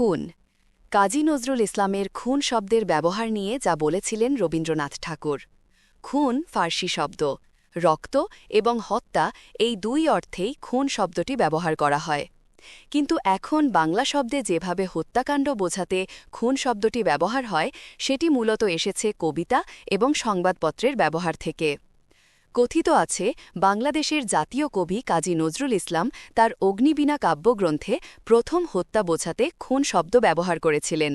খুন। কাজী নজরুল ইসলামের খুন শব্দের ব্যবহার নিয়ে যা বলেছিলেন রবীন্দ্রনাথ ঠাকুর। খুন ফার্সি শব্দ। রক্ত এবং হত্যা এই দুই অর্থেই খুন শব্দটি ব্যবহার করা হয়। কিন্তু এখন বাংলা শব্দে যেভাবে হত্যাকাণ্ড বোঝাতে খুন শব্দটি ব্যবহার হয়, সেটি মূলত এসেছে কবিতা এবং সংবাদপত্রের ব্যবহার থেকে। কথিত আছে, বাংলাদেশের জাতীয় কবি কাজী নজরুল ইসলাম তার অগ্নিবীণা কাব্যগ্রন্থে প্রথম হত্যা বোঝাতে খুন শব্দ ব্যবহার করেছিলেন।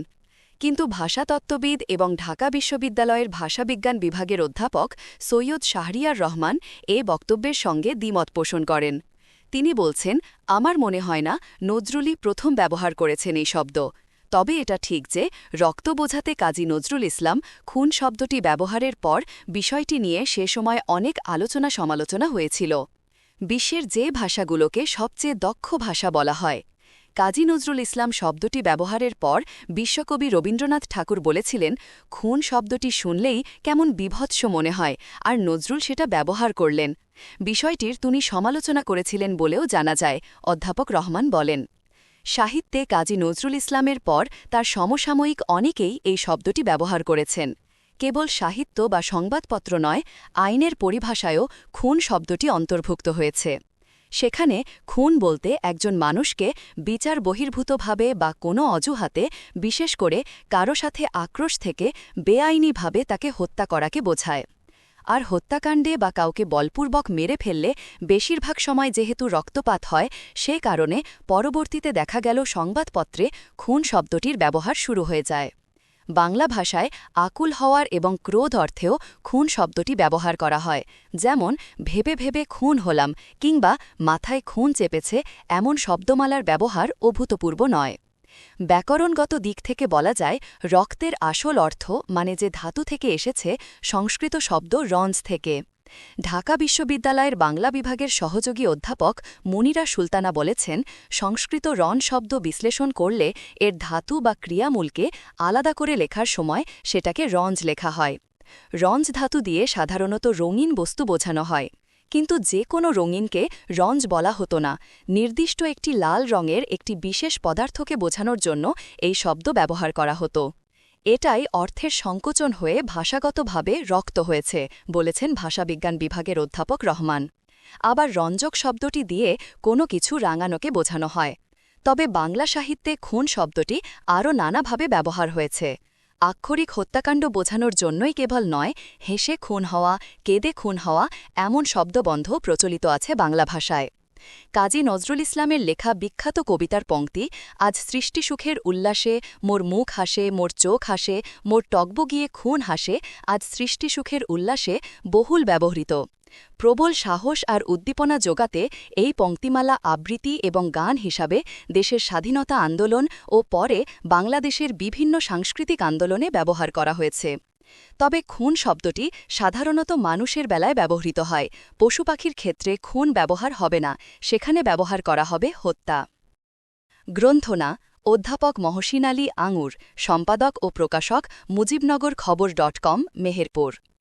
কিন্তু ভাষাতত্ত্ববিদ এবং ঢাকা বিশ্ববিদ্যালয়ের ভাষাবিজ্ঞান বিভাগের অধ্যাপক সৈয়দ শাহরিয়ার রহমান এ বক্তব্যের সঙ্গে দ্বিমত পোষণ করেন। তিনি বলছেন, আমার মনে হয় না, নজরুলই প্রথম ব্যবহার করেছেন এই শব্দ। তবে এটা ঠিক যে রক্ত বোঝাতে কাজী নজরুল ইসলাম খুন শব্দটি ব্যবহারের পর বিষয়টি নিয়ে সে সময় অনেক আলোচনা সমালোচনা হয়েছিল। বিশ্বের যে ভাষাগুলোকে সবচেয়ে দক্ষ ভাষা বলা হয়। কাজী নজরুল ইসলাম শব্দটি ব্যবহারের পর বিশ্বকবি রবীন্দ্রনাথ ঠাকুর বলেছিলেন, খুন শব্দটি শুনলেই কেমন বিভৎস মনে হয়, আর নজরুল সেটা ব্যবহার করলেন। বিষয়টির তিনি সমালোচনা করেছিলেন বলেও জানা যায়, অধ্যাপক রহমান বলেন। সাহিত্যে কাজী নজরুল ইসলামের পর তার সমসাময়িক অনেকেই এই শব্দটি ব্যবহার করেছেন। কেবল সাহিত্য বা সংবাদপত্র নয়, আইনের পরিভাষায়ও খুন শব্দটি অন্তর্ভুক্ত হয়েছে। সেখানে খুন বলতে একজন মানুষকে বিচার বহির্ভূতভাবে বা কোনো অজুহাতে, বিশেষ করে কারও সাথে আক্রোশ থেকে বেআইনিভাবে তাকে হত্যা করাকে বোঝায়। আর হত্যাকাণ্ডে বা কাউকে বলপূর্বক মেরে ফেললে বেশিরভাগ সময় যেহেতু রক্তপাত হয়, সে কারণে পরবর্তীতে দেখা গেল সংবাদপত্রে খুন শব্দটির ব্যবহার শুরু হয়ে যায়। বাংলা ভাষায় আকুল হওয়ার এবং ক্রোধ অর্থেও খুন শব্দটি ব্যবহার করা হয়, যেমন ভেবে ভেবে খুন হলাম কিংবা মাথায় খুন চেপেছে এমন শব্দমালার ব্যবহার অভূতপূর্ব নয়। ব্যাকরণগত দিক থেকে বলা যায়, রক্তের আসল অর্থ মানে যে ধাতু থেকে এসেছে, সংস্কৃত শব্দ রঞ্জ থেকে। ঢাকা বিশ্ববিদ্যালয়ের বাংলা বিভাগের সহযোগী অধ্যাপক মুনিরা সুলতানা বলেছেন, সংস্কৃত রণ শব্দ বিশ্লেষণ করলে এর ধাতু বা ক্রিয়ামূলকে আলাদা করে লেখার সময় সেটাকে রঞ্জ লেখা হয়। রঞ্জ ধাতু দিয়ে সাধারণত রঙিন বস্তু বোঝানো হয়। কিন্তু যে কোনো রঙিনকে রঞ্জ বলা হতো না। নির্দিষ্ট একটি লাল রঙের একটি বিশেষ পদার্থকে বোঝানোর জন্য এই শব্দ ব্যবহার করা হতো। এটাই অর্থের সংকোচন হয়ে ভাষাগতভাবে রক্ত হয়েছে, বলেছেন ভাষাবিজ্ঞান বিভাগের অধ্যাপক রহমান। আবার রঞ্জক শব্দটি দিয়ে কোনো কিছু রাঙানোকে বোঝানো হয়। তবে বাংলা সাহিত্যে খুন শব্দটি আরও নানাভাবে ব্যবহার হয়েছে। আক্ষরিক হত্যাকাণ্ড বোঝানোর জন্যই কেবল নয়, হেসে খুন হওয়া, কেঁদে খুন হওয়া, এমন শব্দবন্ধ প্রচলিত আছে বাংলা ভাষায়। কাজী নজরুল ইসলামের লেখা বিখ্যাত কবিতার পংক্তি আজ সৃষ্টিসুখের উল্লাসে, মোর মুখ হাসে, মোর চোখ হাসে, মোর টকবগিয়ে খুন হাসে, আজ সৃষ্টিসুখের উল্লাসে বহুল ব্যবহৃত। প্রবল সাহস আর উদ্দীপনা যোগাতে এই পংক্তিমালা আবৃত্তি এবং গান হিসাবে দেশের স্বাধীনতা আন্দোলন ও পরে বাংলাদেশের বিভিন্ন সাংস্কৃতিক আন্দোলনে ব্যবহার করা হয়েছে। তবে খুন শব্দটি সাধারণত মানুষের বেলায় ব্যবহৃত হয়। পশু পাখির ক্ষেত্রে খুন ব্যবহার হবে না, সেখানে ব্যবহার করা হবে হত্যা। গ্রন্থনা, অধ্যাপক মহসিন আলী আঙুর, সম্পাদক ও প্রকাশক মুজিবনগর খবর ডট কম, মেহেরপুর।